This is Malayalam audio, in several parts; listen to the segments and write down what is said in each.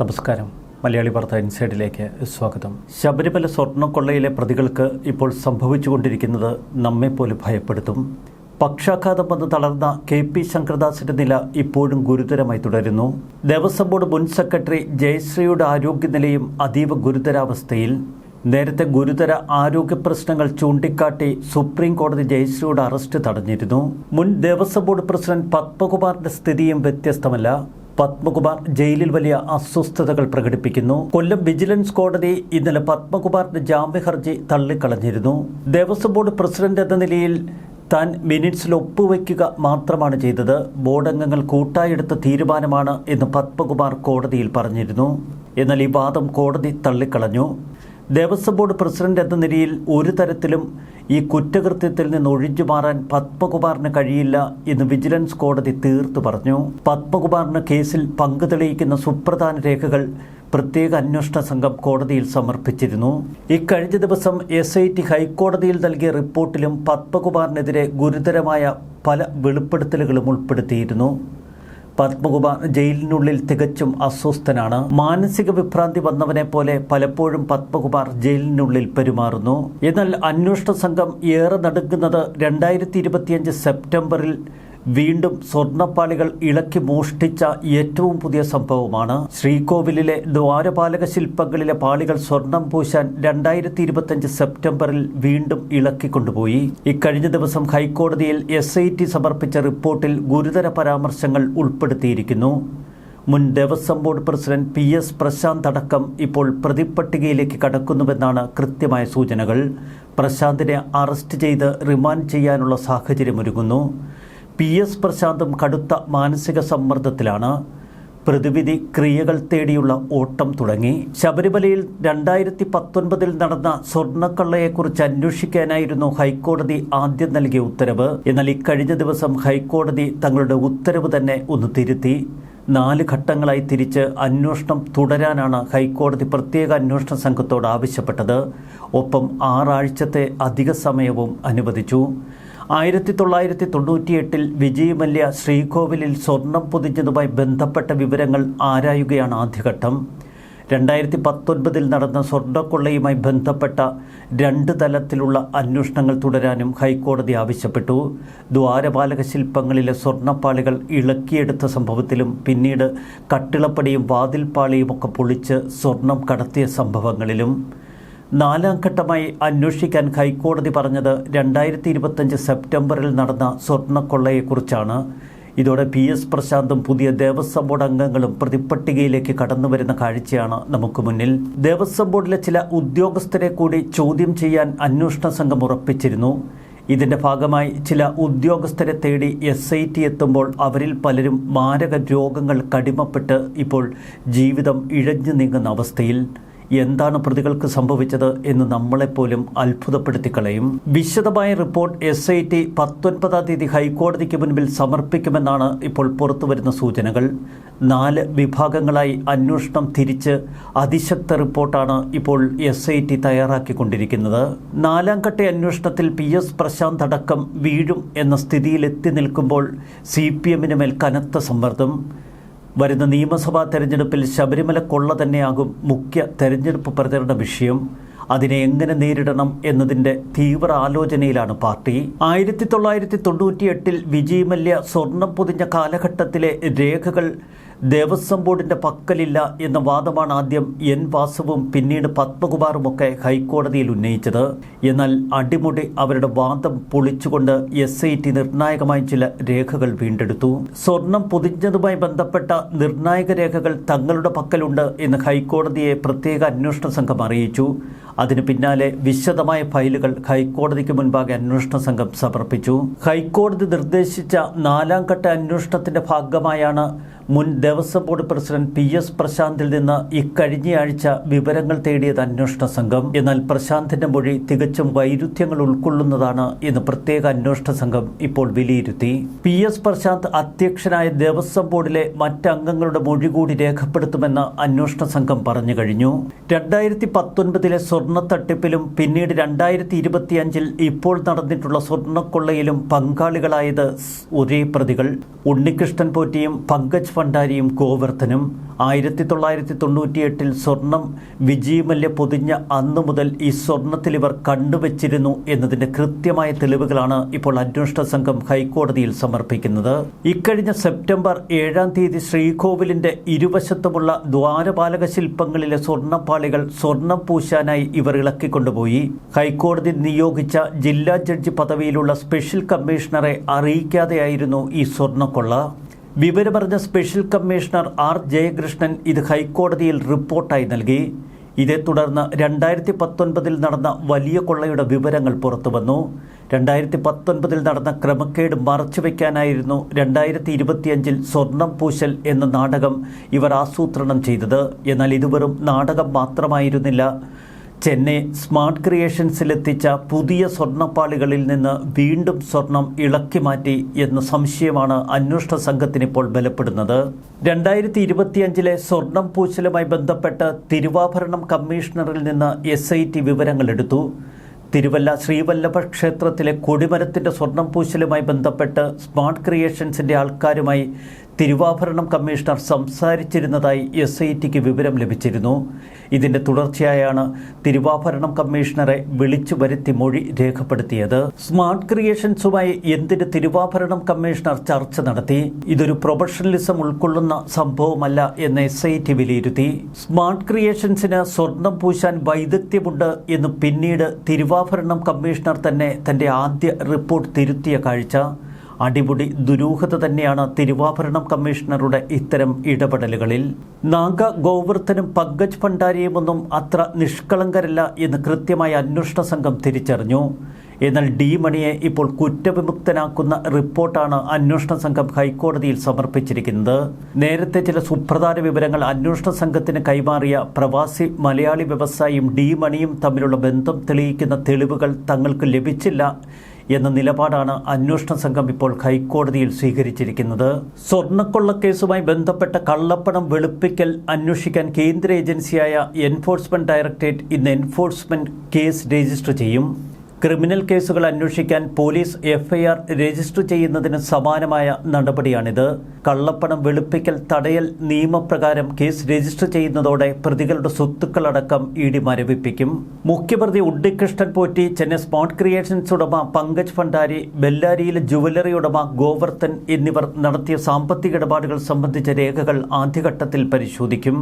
നമസ്കാരം. മലയാളി വാർത്ത ഇൻസൈഡിലേക്ക് സ്വാഗതം. ശബരിമല സ്വർണക്കൊള്ളയിലെ പ്രതികൾക്ക് ഇപ്പോൾ സംഭവിച്ചുകൊണ്ടിരിക്കുന്നത് നമ്മെപ്പോലെ ഭയപ്പെടുത്തും. പക്ഷാഘാതം വന്ന് തളർന്ന കെ പി ശങ്കരദാസിന്റെ നില ഇപ്പോഴും ഗുരുതരമായി തുടരുന്നു. ദേവസ്വം ബോർഡ് മുൻ സെക്രട്ടറി ജയശ്രീയുടെ ആരോഗ്യനിലയും അതീവ ഗുരുതരാവസ്ഥയിൽ. നേരത്തെ ഗുരുതര ആരോഗ്യ പ്രശ്നങ്ങൾ ചൂണ്ടിക്കാട്ടി സുപ്രീം കോടതി ജയശ്രീയുടെ അറസ്റ്റ് തടഞ്ഞിരുന്നു. മുൻ ദേവസ്വം ബോർഡ് പ്രസിഡന്റ് പത്മകുമാറിന്റെ സ്ഥിതിയും വ്യത്യസ്തമല്ല. പത്മകുമാർ ജയിലിൽ വലിയ അസ്വസ്ഥതകൾ പ്രകടിപ്പിക്കുന്നു. കൊല്ലം വിജിലൻസ് കോടതി ഇന്നലെ പത്മകുമാറിന്റെ ജാമ്യ ഹർജി തള്ളിക്കളഞ്ഞിരുന്നു. ദേവസ്വം ബോർഡ് പ്രസിഡന്റ് എന്ന നിലയിൽ താൻ മിനിറ്റ്സിൽ ഒപ്പുവെക്കുക മാത്രമാണ് ചെയ്തത്. ബോർഡ് അംഗങ്ങൾ കൂട്ടായെടുത്ത തീരുമാനമാണ് എന്ന് പത്മകുമാർ കോടതിയിൽ പറഞ്ഞിരുന്നു. എന്നാൽ ഈ വാദം കോടതി തള്ളിക്കളഞ്ഞു. ദേവസ്വം ബോർഡ് പ്രസിഡന്റ് എന്ന നിലയിൽ ഒരു തരത്തിലും ഈ കുറ്റകൃത്യത്തിൽ നിന്ന് ഒഴിഞ്ഞു മാറാൻ പത്മകുമാറിന് കഴിയില്ല എന്ന് വിജിലൻസ് കോടതി തീർത്തു പറഞ്ഞു. പത്മകുമാറിന് കേസിൽ പങ്ക് തെളിയിക്കുന്ന സുപ്രധാന രേഖകൾ പ്രത്യേക അന്വേഷണ സംഘം കോടതിയിൽ സമർപ്പിച്ചിരുന്നു. ഇക്കഴിഞ്ഞ ദിവസം എസ് ഐ ടി ഹൈക്കോടതിയിൽ നൽകിയ റിപ്പോർട്ടിലും പത്മകുമാറിനെതിരെ ഗുരുതരമായ പല വെളിപ്പെടുത്തലുകളും ഉൾപ്പെടുത്തിയിരുന്നു. പത്മകുമാർ ജയിലിനുള്ളിൽ തികച്ചും അസ്വസ്ഥനാണ്. മാനസിക വിഭ്രാന്തി വന്നവനെ പോലെ പലപ്പോഴും പത്മകുമാർ ജയിലിനുള്ളിൽ പെരുമാറുന്നു. എന്നാൽ അന്വേഷണ സംഘം ഏറെ നടുങ്ങുന്നത് രണ്ടായിരത്തി സെപ്റ്റംബറിൽ വീണ്ടും സ്വർണപ്പാളികൾ ഇളക്കി മോഷ്ടിച്ച ഏറ്റവും പുതിയ സംഭവമാണ്. ശ്രീകോവിലിലെ ദ്വാരപാലക ശില്പങ്ങളിലെ പാളികൾ സ്വർണം പൂശാൻ രണ്ടായിരത്തി ഇരുപത്തിയഞ്ച് സെപ്റ്റംബറിൽ വീണ്ടും ഇളക്കിക്കൊണ്ടുപോയി ഇക്കഴിഞ്ഞ ദിവസം ഹൈക്കോടതിയിൽ എസ് സമർപ്പിച്ച റിപ്പോർട്ടിൽ ഗുരുതര പരാമർശങ്ങൾ ഉൾപ്പെടുത്തിയിരിക്കുന്നു. മുൻ Devaswom board president P S Prashanth അടക്കം ഇപ്പോൾ പ്രതിപ്പട്ടികയിലേക്ക് കടക്കുന്നുവെന്നാണ് കൃത്യമായ സൂചനകൾ. പ്രശാന്തിനെ അറസ്റ്റ് ചെയ്ത് റിമാൻഡ് ചെയ്യാനുള്ള സാഹചര്യമൊരുങ്ങുന്നു. പി എസ് പ്രശാന്തും കടുത്ത മാനസിക സമ്മർദ്ദത്തിലാണ് പ്രതിവിധി ക്രിയകൾ തേടിയുള്ള ഓട്ടം തുടങ്ങി. ശബരിമലയിൽ രണ്ടായിരത്തി പത്തൊൻപതിൽ നടന്ന സ്വർണക്കള്ളയെക്കുറിച്ച് അന്വേഷിക്കാനായിരുന്നു ഹൈക്കോടതി ആദ്യം നൽകിയ ഉത്തരവ്. എന്നാൽ ഇക്കഴിഞ്ഞ ദിവസം ഹൈക്കോടതി തങ്ങളുടെ ഉത്തരവ് തന്നെ ഒന്ന് തിരുത്തി. നാല് ഘട്ടങ്ങളായി തിരിച്ച് അന്വേഷണം തുടരാനാണ് ഹൈക്കോടതി പ്രത്യേക അന്വേഷണ സംഘത്തോട് ആവശ്യപ്പെട്ടത്. ഒപ്പം ആറാഴ്ചത്തെ അധിക സമയവും അനുവദിച്ചു. ആയിരത്തി തൊള്ളായിരത്തി തൊണ്ണൂറ്റിയെട്ടിൽ വിജയ് മല്യ ശ്രീകോവിലിൽ സ്വർണം പൊതിഞ്ഞതുമായി ബന്ധപ്പെട്ട വിവരങ്ങൾ ആരായുകയാണ് ആദ്യഘട്ടം. രണ്ടായിരത്തി പത്തൊൻപതിൽ നടന്ന സ്വർണക്കൊള്ളയുമായി ബന്ധപ്പെട്ട രണ്ട് തലത്തിലുള്ള അന്വേഷണങ്ങൾ തുടരാനും ഹൈക്കോടതി ആവശ്യപ്പെട്ടു. ദ്വാരപാലക ശില്പങ്ങളിലെ സ്വർണപ്പാളികൾ ഇളക്കിയെടുത്ത സംഭവത്തിലും പിന്നീട് കട്ടിളപ്പടിയും വാതിൽപ്പാളിയുമൊക്കെ പൊളിച്ച് സ്വർണം കടത്തിയ സംഭവങ്ങളിലും. നാലാം ഘട്ടമായി അന്വേഷിക്കാൻ ഹൈക്കോടതി പറഞ്ഞത് രണ്ടായിരത്തി ഇരുപത്തഞ്ച് സെപ്റ്റംബറിൽ നടന്ന സ്വർണക്കൊള്ളയെക്കുറിച്ചാണ്. ഇതോടെ പി എസ് പ്രശാന്തും പുതിയ ദേവസ്വം ബോർഡ് അംഗങ്ങളും പ്രതിപ്പട്ടികയിലേക്ക് കടന്നു വരുന്ന കാഴ്ചയാണ് നമുക്ക് മുന്നിൽ. ദേവസ്വം ബോർഡിലെ ചില ഉദ്യോഗസ്ഥരെ കൂടി ചോദ്യം ചെയ്യാൻ അന്വേഷണ സംഘം ഉറപ്പിച്ചിരുന്നു. ഇതിന്റെ ഭാഗമായി ചില ഉദ്യോഗസ്ഥരെ തേടി എസ് ഐ ടി എത്തുമ്പോൾ അവരിൽ പലരും മാരക രോഗങ്ങൾ കടിമപ്പെട്ട് ഇപ്പോൾ ജീവിതം ഇഴഞ്ഞു നീങ്ങുന്ന അവസ്ഥയിൽ. എന്താണ് പ്രതികൾക്ക് സംഭവിച്ചത് എന്ന് നമ്മളെപ്പോലും അത്ഭുതപ്പെടുത്തി കളയും വിശദമായ റിപ്പോർട്ട് എസ് ഐ ടി പത്തൊൻപതാം തീയതി ഹൈക്കോടതിക്ക് മുൻപിൽ സമർപ്പിക്കുമെന്നാണ് ഇപ്പോൾ പുറത്തുവരുന്ന സൂചനകൾ. നാല് വിഭാഗങ്ങളായി അന്വേഷണം തിരിച്ച് അതിശക്ത റിപ്പോർട്ടാണ് ഇപ്പോൾ എസ് ഐ ടി തയ്യാറാക്കിക്കൊണ്ടിരിക്കുന്നത്. നാലാം ഘട്ട അന്വേഷണത്തിൽ പി എസ് പ്രശാന്ത് അടക്കം വീഴും എന്ന സ്ഥിതിയിലെത്തി നിൽക്കുമ്പോൾ സി പി എമ്മിന് മേൽ കനത്ത സമ്മർദ്ദം. വരുന്ന നിയമസഭാ തെരഞ്ഞെടുപ്പിൽ ശബരിമല കൊള്ള തന്നെയാകും മുഖ്യ തെരഞ്ഞെടുപ്പ് പ്രചരണ വിഷയം. അതിനെ എങ്ങനെ നേരിടണം എന്നതിന്റെ തീവ്ര ആലോചനയിലാണ് പാർട്ടി. ആയിരത്തി തൊള്ളായിരത്തി തൊണ്ണൂറ്റിയെട്ടിൽ വിജയ് മല്യ സ്വർണം പൊതിഞ്ഞ കാലഘട്ടത്തിലെ രേഖകൾ ദേവസ്വം ബോർഡിന്റെ പക്കലില്ല എന്ന വാദമാണ് ആദ്യം എൻ വാസുവും പിന്നീട് പത്മകുമാറുമൊക്കെ ഹൈക്കോടതിയിൽ ഉന്നയിച്ചത്. എന്നാൽ അടിമുടി അവരുടെ വാദം പൊളിച്ചുകൊണ്ട് എസ് ഐ ടി നിർണായകമായ ചില രേഖകൾ വീണ്ടെടുത്തു. സ്വർണം പൊതിഞ്ഞതുമായി ബന്ധപ്പെട്ട നിർണായക രേഖകൾ തങ്ങളുടെ പക്കലുണ്ട് എന്ന് ഹൈക്കോടതിയെ പ്രത്യേക അന്വേഷണ സംഘം അറിയിച്ചു. അതിനു പിന്നാലെ വിശദമായ ഫയലുകൾ ഹൈക്കോടതിക്ക് മുൻപാകെ അന്വേഷണ സംഘം സമർപ്പിച്ചു. ഹൈക്കോടതി നിർദ്ദേശിച്ച നാലാം ഘട്ട അന്വേഷണത്തിന്റെ ഭാഗമായാണ് മുൻ Devaswom board president P S പ്രശാന്തിൽ നിന്ന് ഇക്കഴിഞ്ഞയാഴ്ച വിവരങ്ങൾ തേടിയത് അന്വേഷണ സംഘം. എന്നാൽ പ്രശാന്തിന്റെ മൊഴി തികച്ചും വൈരുദ്ധ്യങ്ങൾ ഉൾക്കൊള്ളുന്നതാണ് എന്ന് പ്രത്യേക അന്വേഷണ സംഘം ഇപ്പോൾ വിലയിരുത്തി. പി എസ് പ്രശാന്ത് അധ്യക്ഷനായ ദേവസ്വം ബോർഡിലെ മറ്റംഗങ്ങളുടെ മൊഴി കൂടി രേഖപ്പെടുത്തുമെന്ന് അന്വേഷണ സംഘം പറഞ്ഞു കഴിഞ്ഞു. രണ്ടായിരത്തി പത്തൊൻപതിലെ സ്വർണ തട്ടിപ്പിലും പിന്നീട് രണ്ടായിരത്തി ഇരുപത്തിയഞ്ചിൽ ഇപ്പോൾ നടന്നിട്ടുള്ള സ്വർണക്കൊള്ളയിലും പങ്കാളികളായത് ഒരേ പ്രതികൾ. ഉണ്ണികൃഷ്ണൻ പോറ്റിയും പങ്കജ് ഭണ്ഡാരിയും ഗോവർദ്ധനും ആയിരത്തി തൊള്ളായിരത്തി തൊണ്ണൂറ്റിയെട്ടിൽ സ്വർണം വിജയമല്യ പൊതിഞ്ഞ അന്നു മുതൽ ഈ സ്വർണത്തിൽ ഇവർ കണ്ടുവച്ചിരുന്നു എന്നതിന്റെ കൃത്യമായ തെളിവുകളാണ് ഇപ്പോൾ അന്വേഷണ സംഘം ഹൈക്കോടതിയിൽ സമർപ്പിക്കുന്നത്. ഇക്കഴിഞ്ഞ സെപ്റ്റംബർ ഏഴാം തീയതി ശ്രീകോവിലിന്റെ ഇരുവശത്തുമുള്ള ദ്വാരപാലക ശില്പങ്ങളിലെ സ്വർണപ്പാളികൾ സ്വർണം പൂശാനായി ഇവർ ഇളക്കിക്കൊണ്ടുപോയി ഹൈക്കോടതി നിയോഗിച്ച ജില്ലാ ജഡ്ജി പദവിയിലുള്ള സ്പെഷ്യൽ കമ്മീഷണറെ അറിയിക്കാതെയായിരുന്നു ഈ സ്വർണക്കൊള്ള വിവരമറിഞ്ഞ സ്പെഷ്യൽ കമ്മീഷണർ ആർ ജയകൃഷ്ണൻ ഇത് ഹൈക്കോടതിയിൽ റിപ്പോർട്ടായി നൽകി. ഇതേ തുടർന്ന് രണ്ടായിരത്തി പത്തൊൻപതിൽ നടന്ന വലിയ കൊള്ളയുടെ വിവരങ്ങൾ പുറത്തുവന്നു രണ്ടായിരത്തി പത്തൊൻപതിൽ നടന്ന ക്രമക്കേട് മറച്ചുവെക്കാനായിരുന്നു രണ്ടായിരത്തി ഇരുപത്തിയഞ്ചിൽ സ്വർണം പൂശൽ എന്ന നാടകം ഇവർ ആസൂത്രണം ചെയ്തത്. എന്നാൽ ഇത് വെറും നാടകം മാത്രമായിരുന്നില്ല. ചെന്നൈ സ്മാർട്ട് ക്രിയേഷൻസിലെത്തിച്ച പുതിയ സ്വർണപ്പാളികളിൽ നിന്ന് വീണ്ടും സ്വർണം ഇളക്കി മാറ്റി എന്ന സംശയമാണ് അന്വേഷണ സംഘത്തിന് ഇപ്പോൾ ബലപ്പെടുന്നത്. രണ്ടായിരത്തി ഇരുപത്തിയഞ്ചിലെ സ്വർണം പൂശലുമായി ബന്ധപ്പെട്ട് തിരുവാഭരണം കമ്മീഷണറിൽ നിന്ന് എസ് ഐ ടി വിവരങ്ങളെടുത്തു തിരുവല്ല ശ്രീവല്ലഭ ക്ഷേത്രത്തിലെ കൊടിമരത്തിന്റെ സ്വർണം പൂശലുമായി ബന്ധപ്പെട്ട് സ്മാർട്ട് ക്രിയേഷൻസിന്റെ ആൾക്കാരുമായി തിരുവാഭരണം കമ്മീഷണർ സംസാരിച്ചിരുന്നതായി എസ് ഐ ടിക്ക് വിവരം ലഭിച്ചിരുന്നു. ഇതിന്റെ തുടർച്ചയായാണ് തിരുവാഭരണം കമ്മീഷണറെ വിളിച്ചു വരുത്തി മൊഴി രേഖപ്പെടുത്തിയത്. സ്മാർട്ട് ക്രിയേഷൻസുമായി എന്തിന് തിരുവാഭരണം കമ്മീഷണർ ചർച്ച നടത്തി? ഇതൊരു പ്രൊഫഷണലിസം ഉൾക്കൊള്ളുന്ന സംഭവമല്ല എന്ന് എസ് ഐ ടി വിലയിരുത്തി. സ്മാർട്ട് ക്രിയേഷൻസിന് സ്വർണം പൂശാൻ വൈദഗ്ധ്യമുണ്ട് എന്ന് പിന്നീട് തിരുവാഭരണം കമ്മീഷണർ തന്നെ തന്റെ ആദ്യ റിപ്പോർട്ട് തിരുത്തിയ കാഴ്ച. അടിമുടി ദുരൂഹത തന്നെയാണ് തിരുവാഭരണം കമ്മീഷണറുടെ ഇത്തരം ഇടപെടലുകളിൽ. നാഗ ഗോവർദ്ധനും പങ്കജ് ഭണ്ഡാരിയുമൊന്നും അത്ര നിഷ്കളങ്കരല്ല എന്ന് കൃത്യമായ അന്വേഷണ സംഘം തിരിച്ചറിഞ്ഞു. എന്നാൽ ഡി മണിയെ ഇപ്പോൾ കുറ്റവിമുക്തനാക്കുന്ന റിപ്പോർട്ടാണ് അന്വേഷണ സംഘം ഹൈക്കോടതിയിൽ സമർപ്പിച്ചിരിക്കുന്നത്. നേരത്തെ ചില സുപ്രധാന വിവരങ്ങൾ അന്വേഷണ സംഘത്തിന് കൈമാറിയ പ്രവാസി മലയാളി വ്യവസായിയും ഡി മണിയും തമ്മിലുള്ള ബന്ധം തെളിയിക്കുന്ന തെളിവുകൾ തങ്ങൾക്ക് ലഭിച്ചില്ല എന്ന നിലപാടാണ് അന്വേഷണ സംഘം ഇപ്പോൾ ഹൈക്കോടതിയിൽ സ്വീകരിച്ചിരിക്കുന്നത്. സ്വർണക്കൊള്ളക്കേസുമായി ബന്ധപ്പെട്ട കള്ളപ്പണം വെളുപ്പിക്കൽ അന്വേഷിക്കാൻ കേന്ദ്ര ഏജൻസിയായ എൻഫോഴ്സ്മെന്റ് ഡയറക്ടറേറ്റ് ഇന്ന് എൻഫോഴ്സ്മെന്റ് കേസ് രജിസ്റ്റർ ചെയ്യും. ക്രിമിനൽ കേസുകൾ അന്വേഷിക്കാൻ പോലീസ് എഫ്ഐആർ രജിസ്റ്റർ ചെയ്യുന്നതിന് സമാനമായ നടപടിയാണിത്. കള്ളപ്പണം വെളുപ്പിക്കൽ തടയൽ നിയമപ്രകാരം കേസ് രജിസ്റ്റർ ചെയ്യുന്നതോടെ പ്രതികളുടെ സ്വത്തുക്കളടക്കം ഇ ഡി മരവിപ്പിക്കും മുഖ്യപ്രതി ഉണ്ണികൃഷ്ണൻ പോറ്റി ചെന്നൈ സ്മാർട്ട് ക്രിയേഷൻസ് ഉടമ പങ്കജ് ഭണ്ഡാരി ബെല്ലാരിയിലെ ജുവലറി ഉടമ ഗോവർത്തൻ എന്നിവർ നടത്തിയ സാമ്പത്തിക ഇടപാടുകൾ സംബന്ധിച്ച രേഖകൾ ആദ്യഘട്ടത്തിൽ പരിശോധിക്കും.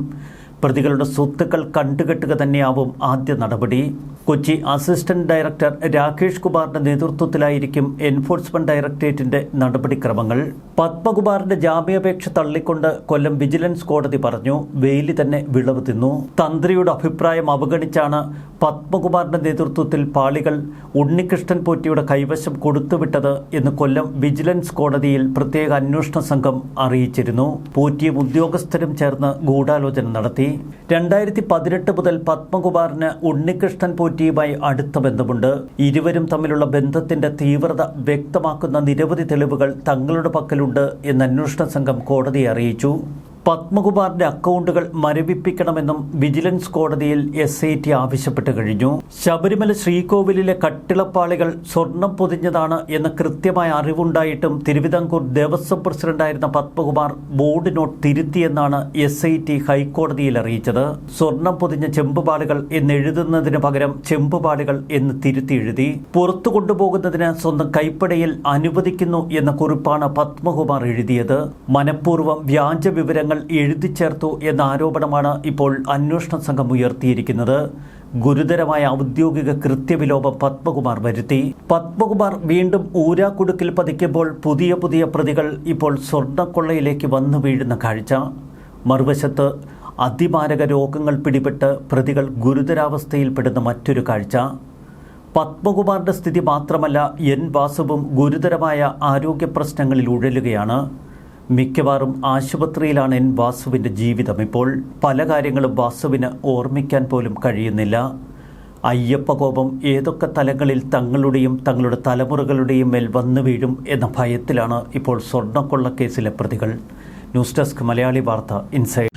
പ്രതികളുടെ സ്വത്തുക്കൾ കണ്ടുകെട്ടുക തന്നെയാവും ആദ്യ നടപടി. കൊച്ചി അസിസ്റ്റന്റ് ഡയറക്ടർ രാകേഷ് കുമാറിന്റെ നേതൃത്വത്തിലായിരിക്കും എൻഫോഴ്സ്മെന്റ് ഡയറക്ടറേറ്റിന്റെ നടപടിക്രമങ്ങൾ. പത്മകുമാറിന്റെ ജാമ്യാപേക്ഷ തള്ളിക്കൊണ്ട് കൊല്ലം വിജിലൻസ് കോടതി പറഞ്ഞു വെയിലി തന്നെ വിളവ് തിന്നു. തന്ത്രിയുടെ അഭിപ്രായം അവഗണിച്ചാണ് പത്മകുമാറിന്റെ നേതൃത്വത്തിൽ പാളികൾ ഉണ്ണികൃഷ്ണൻ പോറ്റിയുടെ കൈവശം കൊടുത്തുവിട്ടത് എന്ന് കൊല്ലം വിജിലൻസ് കോടതിയിൽ പ്രത്യേക അന്വേഷണ സംഘം അറിയിച്ചിരുന്നു. പോറ്റിയും ഉദ്യോഗസ്ഥരും ചേർന്ന് ഗൂഢാലോചന നടത്തി. രണ്ടായിരത്തി പതിനെട്ട് മുതൽ പത്മകുമാറിന് ഉണ്ണികൃഷ്ണൻ പോറ്റിയുമായി അടുത്ത ബന്ധമുണ്ട്. ഇരുവരും തമ്മിലുള്ള ബന്ധത്തിന്റെ തീവ്രത വ്യക്തമാക്കുന്ന നിരവധി തെളിവുകൾ തങ്ങളുടെ പക്കലുണ്ട് എന്ന് അന്വേഷണ സംഘം കോടതിയെ അറിയിച്ചു. പത്മകുമാറിന്റെ അക്കൗണ്ടുകൾ മരവിപ്പിക്കണമെന്നും വിജിലൻസ് കോടതിയിൽ എസ് ഐ ടി ആവശ്യപ്പെട്ടു കഴിഞ്ഞു. ശബരിമല ശ്രീകോവിലിലെ കട്ടിളപ്പാളികൾ സ്വർണം പൊതിഞ്ഞതാണ് എന്ന കൃത്യമായ അറിവുണ്ടായിട്ടും തിരുവിതാംകൂർ ദേവസ്വം പ്രസിഡന്റായിരുന്ന പത്മകുമാർ ബോർഡ് നോട്ട് തിരുത്തിയെന്നാണ് എസ് ഐ ടി ഹൈക്കോടതിയിൽ അറിയിച്ചത്. സ്വർണം പൊതിഞ്ഞ ചെമ്പുപാളികൾ എന്നെഴുതുന്നതിന് പകരം ചെമ്പുപാളികൾ എന്ന് തിരുത്തി എഴുതി. പുറത്തു കൊണ്ടുപോകുന്നതിന് സ്വന്തം കൈപ്പടയിൽ അനുവദിക്കുന്നു എന്ന കുറിപ്പാണ് പത്മകുമാർ എഴുതിയത്. മനഃപൂർവം വ്യാജ വിവരങ്ങൾ എഴുതി ചേർത്തു എന്ന ആരോപണമാണ് ഇപ്പോൾ അന്വേഷണ സംഘം ഉയർത്തിയിരിക്കുന്നത്. ഗുരുതരമായ ഔദ്യോഗിക കൃത്യവിലോപം പത്മകുമാർ വരുത്തി. പത്മകുമാർ വീണ്ടും ഊരാക്കുടുക്കിൽ പതിക്കുമ്പോൾ പുതിയ പുതിയ പ്രതികൾ ഇപ്പോൾ സ്വർണക്കൊള്ളയിലേക്ക് വന്നു വീഴുന്ന കാഴ്ച. മറുവശത്ത് അതിമാരക രോഗങ്ങൾ പിടിപെട്ട് പ്രതികൾ ഗുരുതരാവസ്ഥയിൽപ്പെടുന്ന മറ്റൊരു കാഴ്ച. പത്മകുമാറിന്റെ സ്ഥിതി മാത്രമല്ല എൻ വാസുവും ഗുരുതരമായ ആരോഗ്യ പ്രശ്നങ്ങളിൽ ഉഴലുകയാണ്. മിക്കവാറും ആശുപത്രിയിലാണ് എൻ വാസുവിന്റെ ജീവിതം. ഇപ്പോൾ പല കാര്യങ്ങളും വാസുവിന് ഓർമ്മിക്കാൻ പോലും കഴിയുന്നില്ല. അയ്യപ്പകോപം ഏതൊക്കെ തലങ്ങളിൽ തങ്ങളുടെയും തങ്ങളുടെ തലമുറകളുടെയും മേൽ വന്നു വീഴും എന്ന ഭയത്തിലാണ് ഇപ്പോൾ സ്വർണക്കൊള്ളക്കേസിലെ പ്രതികൾ. ന്യൂസ് ഡെസ്ക് മലയാളി വാർത്ത ഇൻസൈഡ്.